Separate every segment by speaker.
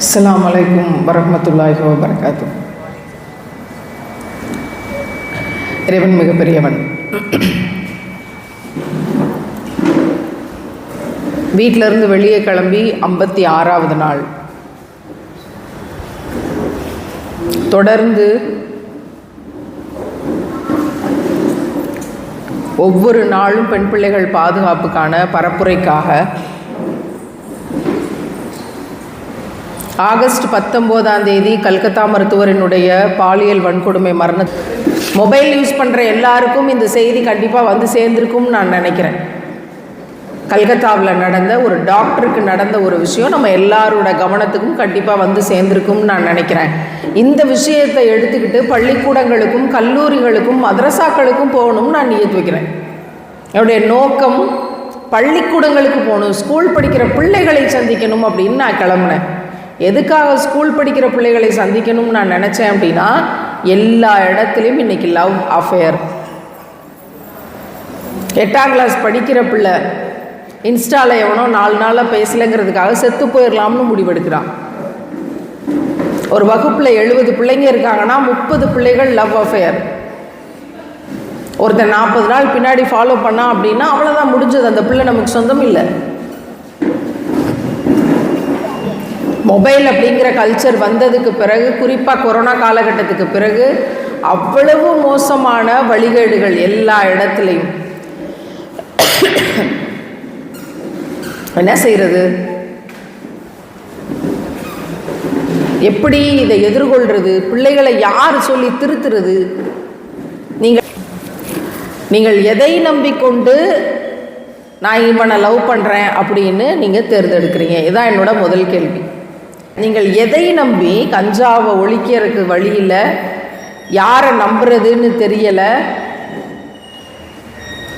Speaker 1: அஸ்லாம் வலைக்கும் வரமத்துல்லாஹி வரகாத்து இறைவன் மிகப்பெரியவன். வீட்டிலிருந்து வெளியே கிளம்பி ஐம்பத்தி ஆறாவது நாள். தொடர்ந்து ஒவ்வொரு நாளும் பெண் பிள்ளைகள் பாதுகாப்புக்கான பரப்புரைக்காக ஆகஸ்ட் பத்தொம்போதாம் தேதி கல்கத்தா மருத்துவரினுடைய பாலியல் வன்கொடுமை மரண மொபைல் யூஸ் பண்ணுற எல்லாருக்கும் இந்த செய்தி கண்டிப்பாக வந்து சேர்ந்திருக்கும்னு நான் நினைக்கிறேன். கல்கத்தாவில் நடந்த ஒரு டாக்டருக்கு நடந்த ஒரு விஷயம் நம்ம எல்லாரோட கவனத்துக்கும் கண்டிப்பாக வந்து சேர்ந்திருக்கும்னு நான் நினைக்கிறேன். இந்த விஷயத்தை எடுத்துக்கிட்டு பள்ளிக்கூடங்களுக்கும் கல்லூரிகளுக்கும் மதரசாக்களுக்கும் போகணும்னு நான் நியத்து வைக்கிறேன். என்னுடைய நோக்கம் பள்ளிக்கூடங்களுக்கு போகணும் ஸ்கூல் படிக்கிற பிள்ளைகளை சந்திக்கணும் அப்படின்னு நான் கிளம்புனேன். எதுக்காக ஸ்கூல் படிக்கிற பிள்ளைகளை சந்திக்கணும்னு நான் நினச்சேன் அப்படின்னா எல்லா இடத்துலையும் இன்றைக்கி லவ் அஃபேர் எட்டாம் கிளாஸ் படிக்கிற பிள்ளை இன்ஸ்டாவில் எவனோ நாலு நாளாக பேசலைங்கிறதுக்காக செத்து போயிடலாம்னு முடிவெடுக்கிறான். ஒரு வகுப்பில் எழுபது பிள்ளைங்க இருக்காங்கன்னா முப்பது பிள்ளைகள் லவ் அஃபேர் ஒருத்தன் நாற்பது நாள் பின்னாடி ஃபாலோ பண்ணான் அப்படின்னா அவ்வளோதான் முடிஞ்சது. அந்த பிள்ளை நமக்கு சொந்தம் இல்லை. மொபைல் அப்படிங்கிற கல்ச்சர் வந்ததுக்கு பிறகு குறிப்பாக கொரோனா காலகட்டத்துக்கு பிறகு அவ்வளவு மோசமான வழிகேடுகள் எல்லா இடத்துலையும். என்ன செய்கிறது எப்படி இதை எதிர்கொள்கிறது பிள்ளைகளை யார் சொல்லி திருத்துறது? நீங்கள் நீங்கள் எதை நம்பிக்கொண்டு நான் இவனை லவ் பண்ணுறேன் அப்படின்னு நீங்கள் தேர்ந்தெடுக்கிறீங்க? இதான் என்னோட முதல் கேள்வி. நீங்கள் எதை நம்பி கஞ்சாவை ஒழிக்கிறதுக்கு வழியில் யாரை நம்புறதுன்னு தெரியலை?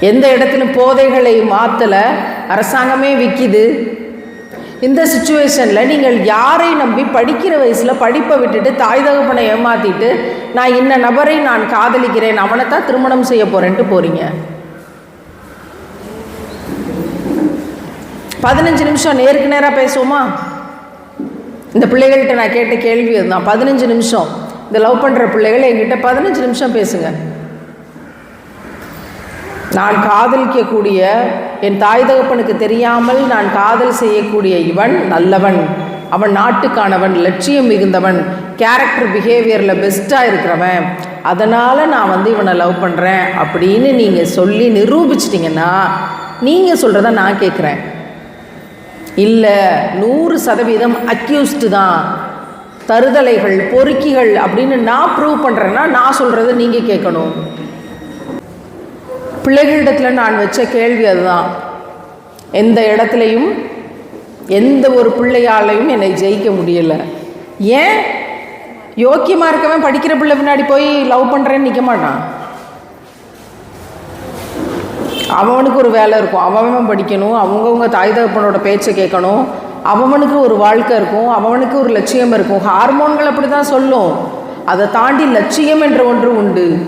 Speaker 1: எந்த இடத்துல போதைகளை மாற்றலை அரசாங்கமே விற்கிது இந்த சுச்சுவேஷனில் நீங்கள் யாரை நம்பி படிக்கிற வயசில் படிப்பை விட்டுட்டு தாய் தகப்பனை ஏமாற்றிட்டு நான் இன்ன நபரை நான் காதலிக்கிறேன் அவனை தான் திருமணம் செய்ய போகிறேன்ட்டு போகிறீங்க பதினஞ்சு நிமிஷம் நேருக்கு நேராக பேசுவோமா? இந்த பிள்ளைகள்கிட்ட நான் கேட்ட கேள்வி அதுதான் பதினஞ்சு நிமிஷம். இந்த லவ் பண்ணுற பிள்ளைகள் என்கிட்ட பதினஞ்சு நிமிஷம் பேசுங்க. நான் காதலிக்கக்கூடிய என் தாய் தகப்பனுக்கு தெரியாமல் நான் காதல் செய்யக்கூடிய இவன் நல்லவன். அவன் நாட்டுக்கானவன் லட்சியம் மிகுந்தவன் கேரக்டர் பிஹேவியரில் பெஸ்ட்டாக இருக்கிறவன். அதனால் நான் வந்து இவனை லவ் பண்ணுறேன் அப்படின்னு நீங்கள் சொல்லி நிரூபிச்சிட்டிங்கன்னா நீங்கள் சொல்கிறத நான் கேட்குறேன் இல்லை நூறு சதவீதம் அக்யூஸ்டு தான். தருதலைகள் பொறுக்கிகள் அப்படின்னு நான் ப்ரூவ் பண்ணுறேன்னா நான் சொல்கிறத நீங்கள் கேட்கணும். பிள்ளைகளிடத்தில் நான் வச்ச கேள்வி அதுதான். எந்த இடத்துலையும் எந்த ஒரு பிள்ளையாலையும் என்னை ஜெயிக்க முடியலை. ஏன்? யோக்கியமாக இருக்கவன் படிக்கிற பிள்ளை பின்னாடி போய் லவ் பண்ணுறேன்னு நிற்க மாட்டான். அவனுக்கு ஒரு வேலை இருக்கும். அவன் படிக்கணும். அவங்கவுங்க தாய் தகப்பனோட பேச்சை கேட்கணும். அவனுக்கு ஒரு வாழ்க்கை இருக்கும். அவனுக்கு ஒரு லட்சியம் இருக்கும். ஹார்மோன்கள் அப்படி தான் சொல்லும். அதை தாண்டி லட்சியம் என்ற ஒன்று உண்டு.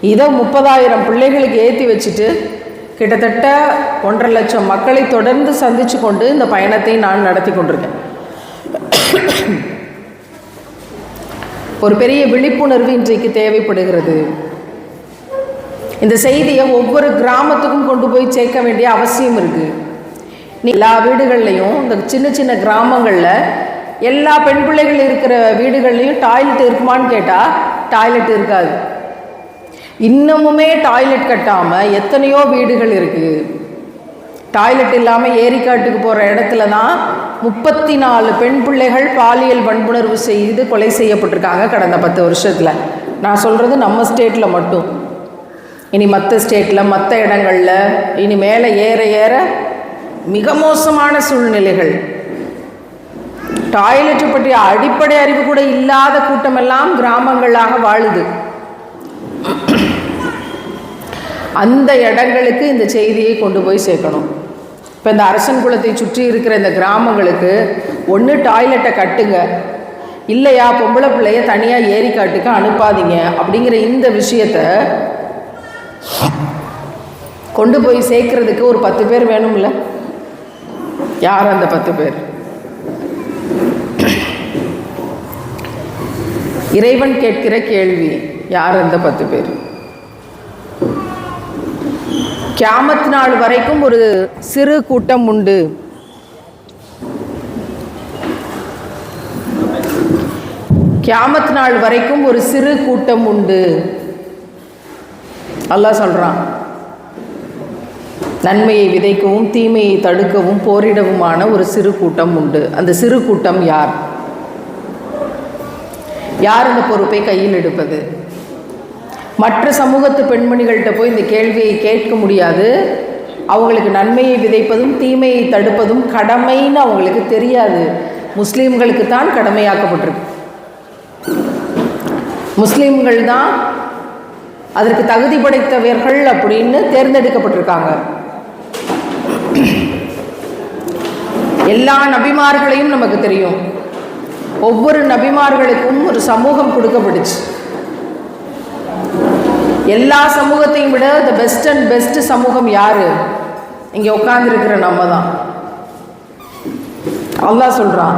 Speaker 1: இதை முப்பதாயிரம் பிள்ளைகளுக்கு ஏற்றி வச்சுட்டு கிட்டத்தட்ட ஒன்றரை லட்சம் மக்களை தொடர்ந்து சந்தித்து கொண்டு இந்த பயணத்தை நான் நடத்தி கொண்டிருக்கேன். ஒரு பெரிய விழிப்புணர்வு இன்றைக்கு தேவைப்படுகிறது. இந்த செய்தியை ஒவ்வொரு கிராமத்துக்கும் கொண்டு போய் சேர்க்க வேண்டிய அவசியம் இருக்குது எல்லா வீடுகள்லையும் இந்த சின்ன சின்ன கிராமங்களில் எல்லா பெண் பிள்ளைகள் இருக்கிற வீடுகள்லையும் டாய்லெட் இருக்குமான்னு கேட்டால் டாய்லெட் இருக்காது. இன்னமுமே டாய்லெட் கட்டாமல் எத்தனையோ வீடுகள் இருக்குது டாய்லெட் இல்லாமல் ஏரிக்காட்டுக்கு போகிற இடத்துல தான் முப்பத்தி நாலு பெண் பிள்ளைகள் பாலியல் வன்புணர்வு செய்து கொலை செய்யப்பட்டிருக்காங்க கடந்த பத்து வருஷத்தில். நான் சொல்கிறது நம்ம ஸ்டேட்டில் மட்டும். இனி மற்ற ஸ்டேட்டில் மற்ற இடங்களில் இனி மேலே ஏற ஏற மிக மோசமான சூழ்நிலைகள். டாய்லெட்டை பற்றிய அடிப்படை அறிவு கூட இல்லாத கூட்டமெல்லாம் கிராமங்களாக வாழுது. அந்த இடங்களுக்கு இந்த செய்தியை கொண்டு போய் சேர்க்கணும். இப்போ இந்த அரசன் குளத்தை சுற்றி இருக்கிற இந்த கிராமங்களுக்கு ஒன்று டாய்லெட்டை கட்டுங்க. இல்லையா பொம்பளை பிள்ளைய தனியாக ஏரிக்காட்டுக்கு அனுப்பாதீங்க அப்படிங்கிற இந்த விஷயத்தை கொண்டு போய் சேர்க்கறதுக்கு ஒரு பத்து பேர் வேணும்ல? யார் அந்த பத்து பேர்? இறைவன் கேட்கிற கேள்வி யார் அந்த பத்து பேர்? கியாமத் நாள் வரைக்கும் ஒரு சிறு கூட்டம் உண்டு. கியாமத் நாள் வரைக்கும் ஒரு சிறு கூட்டம் உண்டு. அல்லாஹ் சொல்கிறான் நன்மையை விதைக்கவும் தீமையை தடுக்கவும் போரிடவுமான ஒரு சிறு கூட்டம் உண்டு. அந்த சிறு கூட்டம் யார்? யார் இந்த பொறுப்பை கையில் எடுப்பது? மற்ற சமூகத்து பெண்மணிகள்கிட்ட போய் இந்த கேள்வியை கேட்க முடியாது. அவங்களுக்கு நன்மையை விதைப்பதும் தீமையை தடுப்பதும் கடமைன்னு அவங்களுக்கு தெரியாது. முஸ்லீம்களுக்கு தான் கடமையாக்கப்பட்டிருக்கு. முஸ்லீம்கள் தான் அதற்கு தகுதி படைத்தவர்கள் அப்படின்னு தேர்ந்தெடுக்கப்பட்டிருக்காங்க. எல்லா நபிமார்களையும் நமக்கு தெரியும். ஒவ்வொரு நபிமார்களுக்கும் ஒரு சமூகம் கொடுக்கப்பட்டுச்சு. எல்லா சமூகத்தையும் விட த பெஸ்ட் அண்ட் பெஸ்ட் சமூகம் யாரு? இங்கே உட்கார்ந்துருக்கிற நம்ம தான் அல்லா சொல்கிறான்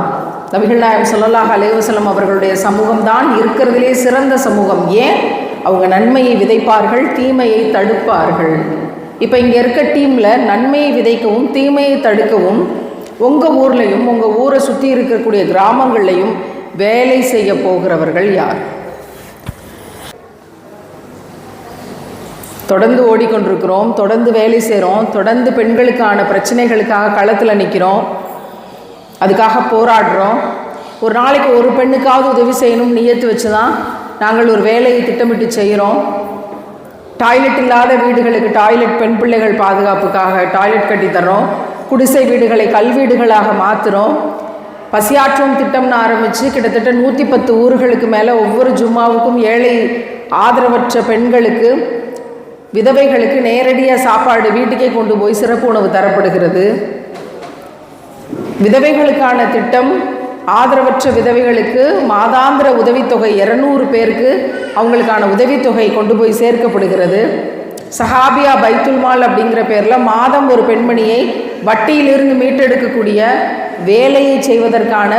Speaker 1: நபிகள் நாயம் சொல்லலாஹ் அலைவசலம் அவர்களுடைய சமூகம் தான் இருக்கிறதுலே சிறந்த சமூகம். ஏன்? அவங்க நன்மையை விதைப்பார்கள் தீமையை தடுப்பார்கள். இப்போ இங்கே இருக்க டீமில் நன்மையை விதைக்கவும் தீமையை தடுக்கவும் உங்கள் ஊர்லேயும் உங்கள் ஊரை சுற்றி இருக்கக்கூடிய கிராமங்கள்லையும் வேலை செய்ய போகிறவர்கள் யார்? தொடர்ந்து ஓடிக்கொண்டிருக்கிறோம் தொடர்ந்து வேலை செய்கிறோம் தொடர்ந்து பெண்களுக்கான பிரச்சனைகளுக்காக களத்தில் நிற்கிறோம் அதுக்காக போராடுறோம். ஒரு நாளைக்கு ஒரு பெண்ணுக்காவது உதவி செய்யணும்னு நியத்து வச்சு தான் நாங்கள் ஒரு வேலையை திட்டமிட்டு செய்கிறோம். டாய்லெட் இல்லாத வீடுகளுக்கு டாய்லெட் பெண் பிள்ளைகள் பாதுகாப்புக்காக டாய்லெட் கட்டி குடிசை வீடுகளை கல்வீடுகளாக மாற்றுறோம் பசியாற்றும் திட்டம்னு ஆரம்பித்து கிட்டத்தட்ட நூற்றி பத்து ஊர்களுக்கு மேலே ஒவ்வொரு ஜும்மாவுக்கும் ஏழை ஆதரவற்ற பெண்களுக்கு விதவைகளுக்கு நேரடியாக சாப்பாடு வீட்டுக்கே கொண்டு போய் சிறப்பு உணவு தரப்படுகிறது. விதவைகளுக்கான திட்டம் ஆதரவற்ற விதவைகளுக்கு மாதாந்திர உதவித்தொகை இரநூறு பேருக்கு அவங்களுக்கான உதவித்தொகை கொண்டு போய் சேர்க்கப்படுகிறது. சஹாபியா பைத்துல்மால் அப்படிங்கிற பேரில் மாதம் ஒரு பெண்மணியை வட்டியிலிருந்து மீட்டெடுக்கக்கூடிய வேலையை செய்வதற்கான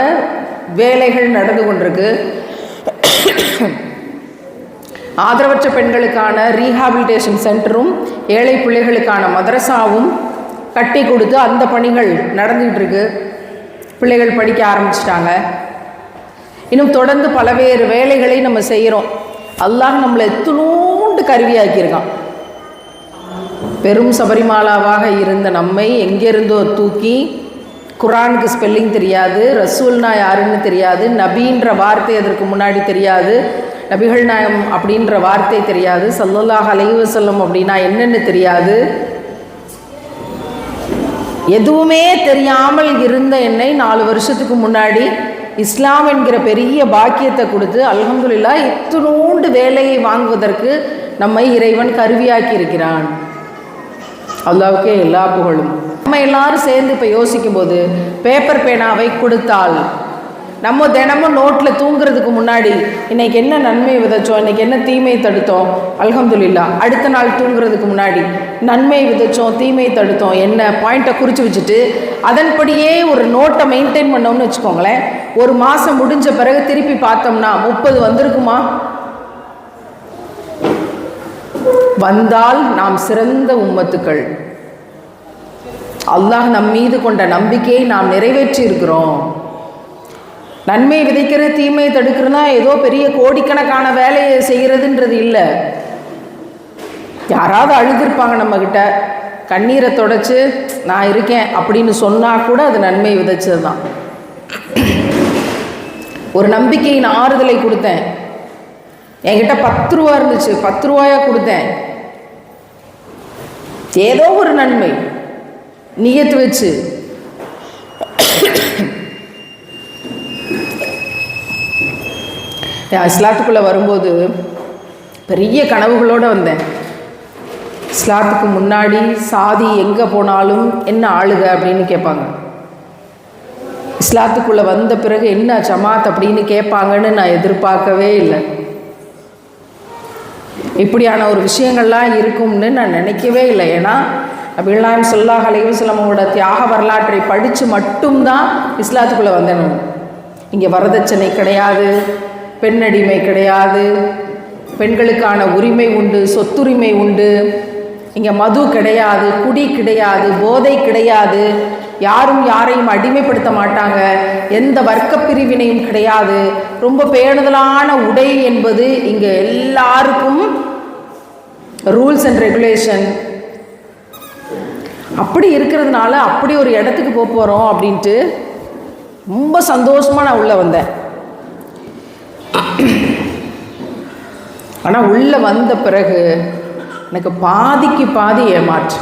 Speaker 1: வேலைகள் நடந்து கொண்டிருக்கு. ஆதரவற்ற பெண்களுக்கான ரீஹாபிலிட்டேஷன் சென்டரும் ஏழை பிள்ளைகளுக்கான மதரசாவும் கட்டி கொடுத்து அந்த பணிகள் நடந்துகிட்டு இருக்கு. பிள்ளைகள் படிக்க ஆரம்பிச்சிட்டாங்க. இன்னும் தொடர்ந்து பலவேறு வேலைகளை நம்ம செய்கிறோம். அல்லாஹ் நம்மளை எத்தனோண்டு கருவியாக்கியிருக்கான். பெரும் சபரிமாலாவாக இருந்த நம்மை எங்கேருந்தோ தூக்கி குரானுக்கு ஸ்பெல்லிங் தெரியாது ரசூல்னா யாருன்னு தெரியாது நபின்ற வார்த்தை அதற்கு முன்னாடி தெரியாது நபிகள் நாயம் அப்படின்ற வார்த்தை தெரியாது சல்லல்லாஹ் அலைவசல்லம் அப்படின்னா என்னென்னு தெரியாது. எதுவுமே தெரியாமல் இருந்த என்னை நாலு வருஷத்துக்கு முன்னாடி இஸ்லாம் என்கிற பெரிய பாக்கியத்தை கொடுத்து அலமதுல்லா இத்தினோண்டு வேலையை வாங்குவதற்கு நம்மை இறைவன் கருவியாக்கி இருக்கிறான் அல்லாவுக்கே எல்லா புகழும். நம்ம எல்லாரும் சேர்ந்து இப்போ யோசிக்கும்போது பேப்பர் பேனாவை கொடுத்தால் நம்ம தினமும் நோட்டில் தூங்குறதுக்கு முன்னாடி இன்னைக்கு என்ன நன்மை விதைச்சோம்? இன்னைக்கு என்ன தீமை தடுத்தோம்? அலகம்துல்லா அடுத்த நாள் தூங்குறதுக்கு முன்னாடி நன்மை விதைச்சோம் தீமை தடுத்தோம் என்ன பாயிண்ட்டை குறித்து வச்சுட்டு அதன்படியே ஒரு நோட்டை மெயின்டைன் பண்ணோம்னு வச்சுக்கோங்களேன். ஒரு மாதம் முடிஞ்ச பிறகு திருப்பி பார்த்தோம்னா முப்பது வந்திருக்குமா? வந்தால் நாம் சிறந்த உம்மத்துக்கள். அல்லாஹ் நம் மீது கொண்ட நம்பிக்கையை நாம் நிறைவேற்றி இருக்கிறோம் நன்மை விதைக்கிற தீமையை தடுக்கிறதுனா ஏதோ பெரிய கோடிக்கணக்கான வேலையை செய்கிறதுன்றது இல்லை. யாராவது அழுதுருப்பாங்க நம்மக்கிட்ட கண்ணீரை தொடச்சி நான் இருக்கேன் அப்படின்னு சொன்னால் கூட அது நன்மை விதைச்சது தான் ஒரு நம்பிக்கையின் ஆறுதலை கொடுத்தேன். என்கிட்ட பத்து ரூபா இருந்துச்சு. பத்து ரூபாயா கொடுத்தேன். ஏதோ ஒரு நன்மை. நியத்து வச்சு. ஸ்லாட்டுக்குள்ளே இஸ்லாத்துக்குள்ளே வரும்போது பெரிய கனவுகளோடு வந்தேன். இஸ்லாத்துக்கு முன்னாடி சாதி எங்கே போனாலும் என்ன ஆளுக அப்படின்னு கேட்பாங்க. இஸ்லாத்துக்குள்ளே வந்த பிறகு என்ன ஜமாத் அப்படின்னு கேட்பாங்கன்னு நான் எதிர்பார்க்கவே இல்லை. இப்படியான ஒரு விஷயங்கள்லாம் இருக்கும்னு நான் நினைக்கவே இல்லை. ஏன்னா நபிகள்நாயம் சொல்லாஹ் அலைவசலமோட தியாக வரலாற்றை படித்து மட்டும்தான் இஸ்லாத்துக்குள்ளே வந்தேன் இங்கே வரதட்சணை கிடையாது. பெண்ணடிமை கிடையாது. பெண்களுக்கான உரிமை உண்டு சொத்துரிமை உண்டு. இங்கே மது கிடையாது குடி கிடையாது போதை கிடையாது. யாரும் யாரையும் அடிமைப்படுத்த மாட்டாங்க. எந்த வர்க்க பிரிவினையும் கிடையாது. ரொம்ப பேணுதலான உடை என்பது இங்கே எல்லாருக்கும் ரூல்ஸ் அண்ட் ரெகுலேஷன் அப்படி இருக்கிறதுனால அப்படி ஒரு இடத்துக்கு போக போகிறோம் அப்படின்ட்டு ரொம்ப சந்தோஷமாக நான் உள்ளே வந்தேன். ஆனால் உள்ளே வந்த பிறகு எனக்கு பாதிக்கு பாதி ஏமாற்று.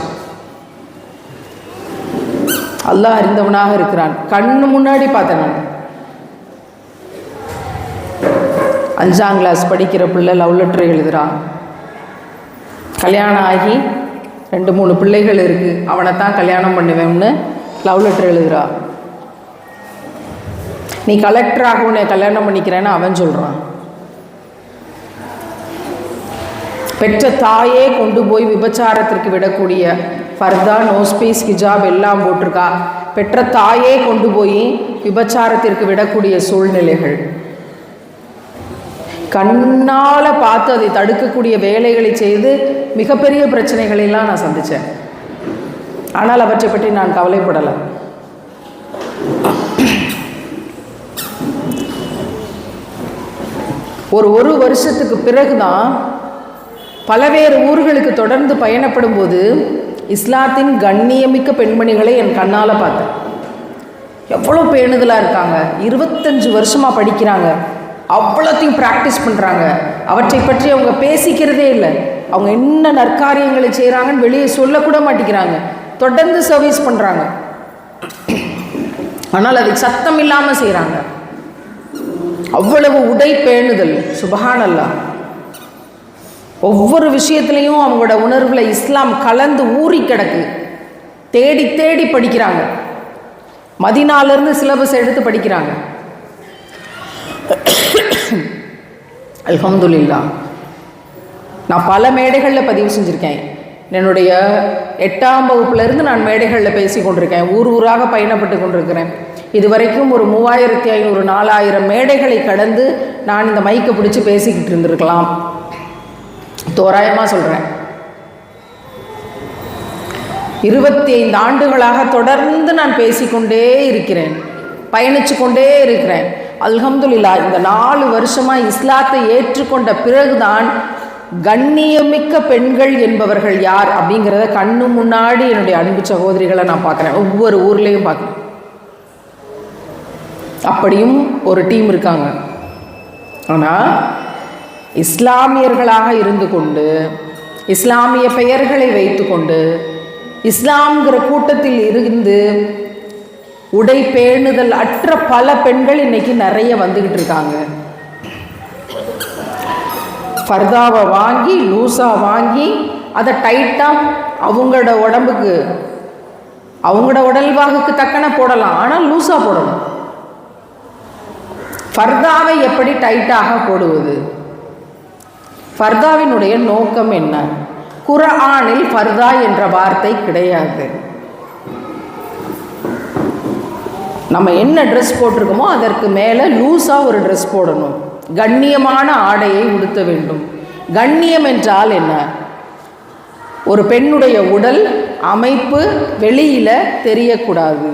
Speaker 1: அல்லாஹ் அறிந்தவனாக இருக்கிறான். கண்ணு முன்னாடி பார்த்தேன் நான். அஞ்சாம் கிளாஸ் படிக்கிற பிள்ளை லவ் லெட்டர் எழுதுகிறான் கல்யாணம் ஆகி ரெண்டு மூணு பிள்ளைகள் இருக்குது அவனை தான் கல்யாணம் பண்ணுவேன்னு லவ் லெட்டர் எழுதுகிறான் நீ கலெக்டராக உன்னை கல்யாணம் பண்ணிக்கிறேன்னு அவன் சொல்கிறான் பெற்ற தாயே கொண்டு போய் விபச்சாரத்திற்கு விடக்கூடிய ஃபர்தா நோஸ்பீஸ் ஹிஜாப் எல்லாம் போட்டிருக்கா. பெற்ற தாயே கொண்டு போய் விபச்சாரத்திற்கு விடக்கூடிய சூழ்நிலைகள். கண்ணால் பார்த்து அதை தடுக்கக்கூடிய வேலைகளை செய்து மிகப்பெரிய பிரச்சனைகளெல்லாம் நான் சந்தித்தேன் ஆனால் அவற்றை பற்றி நான் கவலைப்படலை. ஒரு ஒரு வருஷத்துக்கு பிறகுதான் பலவேறு ஊர்களுக்கு தொடர்ந்து பயணப்படும் போது இஸ்லாத்தின் கண்ணியமிக்க பெண்மணிகளை என் கண்ணால் பார்த்தேன். எவ்வளோ பேணுதலாக இருக்காங்க. இருபத்தஞ்சு வருஷமாக படிக்கிறாங்க. அவ்வளோத்தையும் ப்ராக்டிஸ் பண்ணுறாங்க அவற்றை பற்றி அவங்க பேசிக்கிறதே இல்லை. அவங்க என்ன நற்காரியங்களை செய்கிறாங்கன்னு வெளியே சொல்லக்கூட மாட்டேங்கிறாங்க. தொடர்ந்து சர்வீஸ் பண்ணுறாங்க ஆனால் அதுக்கு சத்தம் இல்லாமல் செய்கிறாங்க அவ்வளவு உடை பேணுதல் சுபஹானல்லா. ஒவ்வொரு விஷயத்துலையும் அவங்களோட உணர்வில் இஸ்லாம் கலந்து ஊறி கிடக்கு. தேடி தேடி படிக்கிறாங்க. மதினாலேருந்து சிலபஸ் எடுத்து படிக்கிறாங்க. அல்ஹம்துலில்லா. நான் பல மேடைகளில் பதிவு செஞ்சுருக்கேன். என்னுடைய எட்டாம் வகுப்புலேருந்து நான் மேடைகளில் பேசி கொண்டிருக்கேன் ஊர் ஊராக பயணப்பட்டு கொண்டிருக்கிறேன் இதுவரைக்கும் ஒரு மூவாயிரத்தி ஐநூறு நாலாயிரம் மேடைகளை கடந்து நான் இந்த மைக்கை பிடிச்சி பேசிக்கிட்டு இருந்திருக்கலாம். தோராயமாக சொல்கிறேன் இருபத்தி ஐந்து ஆண்டுகளாக தொடர்ந்து நான் பேசிக்கொண்டே இருக்கிறேன். பயணித்து கொண்டே இருக்கிறேன். அல்ஹம்துல்லா இந்த நாலு வருஷமாக இஸ்லாத்தை ஏற்றுக்கொண்ட பிறகுதான் கண்ணியமிக்க பெண்கள் என்பவர்கள் யார் அப்படிங்கிறத கண்ணு முன்னாடி என்னுடைய அன்பு சகோதரிகளை நான் பார்க்குறேன். ஒவ்வொரு ஊர்லேயும் பார்க்குறேன் அப்படியும் ஒரு டீம் இருக்காங்க. ஆனால் இஸ்லாமியர்களாக இருந்து கொண்டு இஸ்லாமிய பெயர்களை வைத்துக்கொண்டு இஸ்லாம்ங்கிற கூட்டத்தில் இருந்து உடை பேணுதல் அற்ற பல பெண்கள் இன்னைக்கு நிறைய வந்துக்கிட்டு இருக்காங்க. ஃபர்தாவை வாங்கி லூஸாக வாங்கி அதை டைட்டாக அவங்களோட உடம்புக்கு அவங்களோட உடல்வாகுக்கு தக்கன போடலாம். ஆனால் லூஸாக போடணும். ஃபர்தாவை எப்படி டைட்டாக போடுவது? ஃபர்தாவினுடைய நோக்கம் என்ன? குரானில் ஃபர்தா என்ற வார்த்தை கிடையாது. நம்ம என்ன ட்ரெஸ் போட்டிருக்கோமோ அதற்கு மேலே லூஸாக ஒரு ட்ரெஸ் போடணும். கண்ணியமான ஆடையை உடுத்த வேண்டும். கண்ணியம் என்றால் என்ன? ஒரு பெண்ணுடைய உடல் அமைப்பு வெளியில் தெரியக்கூடாது.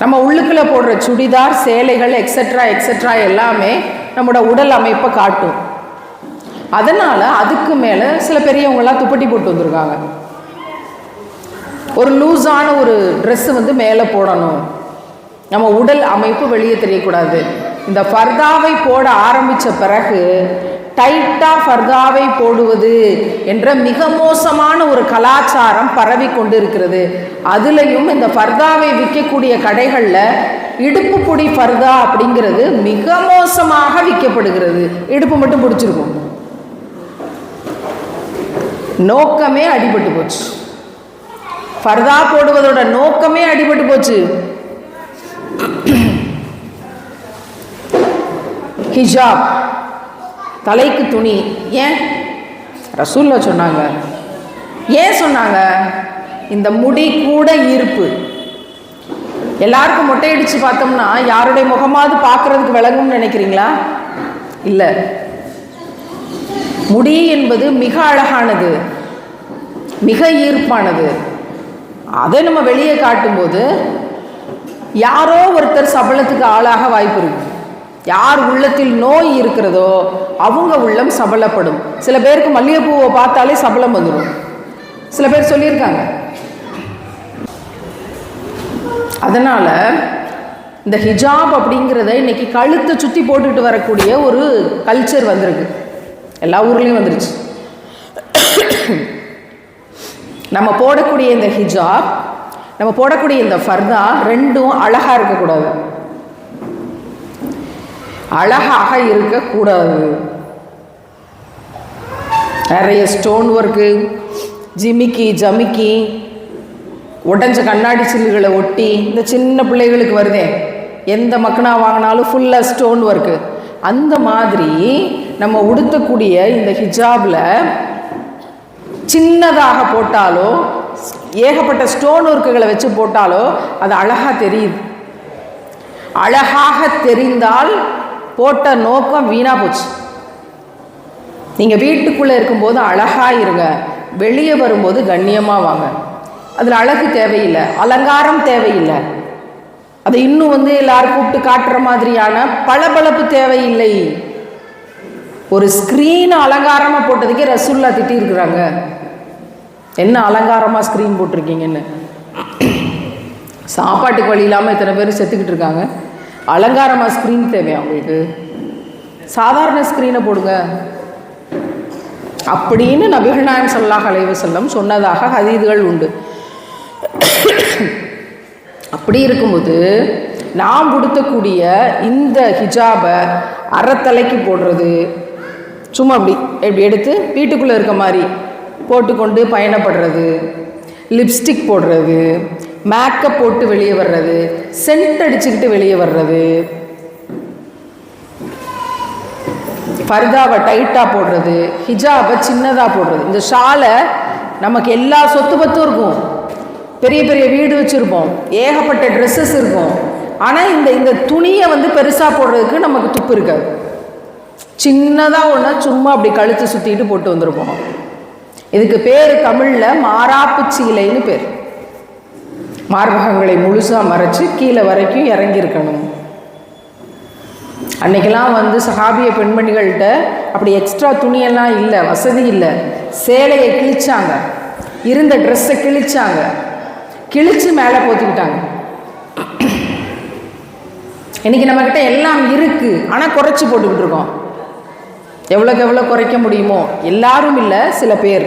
Speaker 1: நம்ம உள்ளுக்குள்ளே போடுற சுடிதார் சேலைகள் எக்ஸட்ரா எக்ஸட்ரா எல்லாமே நம்மளோட உடல் அமைப்பை காட்டும். அதனால் அதுக்கு மேலே சில பெரியவங்களாம் துப்பட்டி போட்டு வந்திருக்காங்க. ஒரு லூஸான ஒரு ட்ரெஸ்ஸு வந்து மேலே போடணும். நம்ம உடல் அமைப்பு வெளியே தெரியக்கூடாது. இந்த ஃபர்தாவை போட ஆரம்பித்த பிறகு டைட்டாக ஃபர்தாவை போடுவது என்ற மிக மோசமான ஒரு கலாச்சாரம் பரவி கொண்டு இருக்கிறது அதுலேயும் இந்த ஃபர்தாவை விற்கக்கூடிய கடைகளில் இடுப்பு பொடி ஃபர்தா அப்படிங்கிறது மிக மோசமாக விற்கப்படுகிறது. இடுப்பு மட்டும் பிடிச்சிருக்கும். நோக்கமே அடிபட்டு போச்சு. ஃபர்தா போடுவதோட நோக்கமே அடிபட்டு போச்சு. ஹிஜாப். தலைக்கு துணி. ஏன்? ரசூல்ல சொன்னாங்க. ஏன் சொன்னாங்க? இந்த முடி கூட ஈர்ப்பு. எல்லாருக்கும் மொட்டையடிச்சு பார்த்தோம்னா யாருடைய முகமாவது பார்க்கறதுக்கு விளங்கும்னு நினைக்கிறீங்களா? இல்லை. முடி என்பது மிக அழகானது மிக ஈர்ப்பானது. அதை நம்ம வெளியே காட்டும்போது யாரோ ஒருத்தர் சபலத்துக்கு ஆளாக வாய்ப்பு இருக்கு. யார் உள்ளத்தில் நோய் இருக்கிறதோ அவங்க உள்ளம் சபலப்படும். சில பேருக்கு மல்லிகைப்பூவை பார்த்தாலே சபலம் வந்துடும் சில பேர் சொல்லியிருக்காங்க. அதனால் இந்த ஹிஜாப் அப்படிங்கிறத இன்னைக்கு கழுத்தை சுற்றி போட்டுக்கிட்டு வரக்கூடிய ஒரு கல்ச்சர் வந்திருக்கு. எல்லா ஊர்லேயும் வந்துருச்சு. நம்ம போடக்கூடிய இந்த ஹிஜாப் நம்ம போடக்கூடிய இந்த ஃபர்தா ரெண்டும் அழகாக இருக்கக்கூடாது. அழகாக இருக்கக்கூடாது. நிறைய ஸ்டோன் ஒர்க்கு ஜிமிக்கி ஜமிக்கி உடஞ்ச கண்ணாடி சில்லுகளை ஒட்டி இந்த சின்ன பிள்ளைகளுக்கு வருதே. எந்த மக்கனா வாங்கினாலும் ஃபுல்லாக ஸ்டோன் ஒர்க்கு அந்த மாதிரி நம்ம உடுத்தக்கூடிய இந்த ஹிஜாபில் சின்னதாக போட்டாலோ ஏகப்பட்ட ஸ்டோன் ஒர்க்குகளை வச்சு போட்டாலோ அது அழகாக தெரியுது. அழகாக தெரிந்தால் போட்ட நோக்கம் வீணாக போச்சு. நீங்கள் வீட்டுக்குள்ளே இருக்கும்போது அழகாக இருங்க. வெளியே வரும்போது கண்ணியமாக வாங்க. அதில் அழகு தேவையில்லை. அலங்காரம் தேவையில்லை. அதை இன்னும் வந்து எல்லாரும் கூப்பிட்டு காட்டுற மாதிரியான பளபளப்பு தேவையில்லை. ஒரு ஸ்க்ரீன் அலங்காரமாக போட்டதுக்கே ரசுல்லா திட்டியிருக்கிறாங்க என்ன அலங்காரமாக ஸ்க்ரீன் போட்டிருக்கீங்கன்னு? சாப்பாட்டுக்கு வழி இல்லாமல் இத்தனை பேர் செத்துக்கிட்டு இருக்காங்க? அலங்காரமாக ஸ்க்ரீன் தேவையா உங்களுக்கு சாதாரண ஸ்க்ரீனை போடுங்க. அப்படின்னு நபிகள் நாயம் சல்லாஹ் அலைவ செல்லம் சொன்னதாக ஹதீதுகள் உண்டு. அப்படி இருக்கும்போது நாம் உடுத்தக்கூடிய இந்த ஹிஜாபை அறத்தலைக்கு போடுறது. சும்மா அப்படி இப்படி எடுத்து வீட்டுக்குள்ளே இருக்க மாதிரி போட்டுக்கொண்டு பயணப்படுறது. லிப்ஸ்டிக் போடுறது. மேக்கப் போட்டு வெளியே வர்றது சென்ட் அடிச்சுக்கிட்டு வெளியே வர்றது. ஃபர்தாவை டைட்டாக போடுறது ஹிஜாபை சின்னதாக போடுறது. இந்த ஷாலை நமக்கு எல்லா சொத்து பத்தும் இருக்கும். பெரிய பெரிய வீடு வச்சுருப்போம். ஏகப்பட்ட ட்ரெஸ்ஸஸ் இருக்கும். ஆனால் இந்த இந்த துணியை வந்து பெருசாக போடுறதுக்கு நமக்கு துப்பு இருக்காது. சின்னதாக ஒன்று சும்மா அப்படி கழுத்து சுற்றிட்டு போட்டு வந்திருப்போம். இதுக்கு பேர் தமிழில் மாறாப்பு சீலைன்னு பேர். மார்பகங்களை முழுசாக மறைச்சு கீழே வரைக்கும் இறங்கியிருக்கணும். அன்னைக்கெல்லாம் வந்து சஹாபிய பெண்மணிகள்கிட்ட அப்படி எக்ஸ்ட்ரா துணியெல்லாம் இல்லை வசதி இல்லை. சேலையை கிழிச்சாங்க. இருந்த ட்ரெஸ்ஸை கிழிச்சாங்க. கிழிச்சு மேலே போத்திக்கிட்டாங்க. இன்னைக்கு நம்மக்கிட்ட எல்லாம் இருக்கு. ஆனால் குறைச்சி போட்டுக்கிட்டு இருக்கோம். எவ்வளோக்கு எவ்வளோ குறைக்க முடியுமோ? எல்லாரும் இல்லை சில பேர்.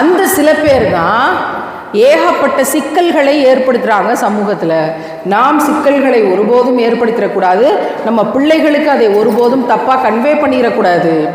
Speaker 1: அந்த சில பேர் தான் ஏகப்பட்ட சிக்கல்களை ஏற்படுத்துகிறாங்க சமூகத்தில். நாம் சிக்கல்களை ஒருபோதும் ஏற்படுத்திடக்கூடாது. நம்ம பிள்ளைகளுக்கு அதை ஒருபோதும் தப்பாக கன்வே பண்ணிடக்கூடாது.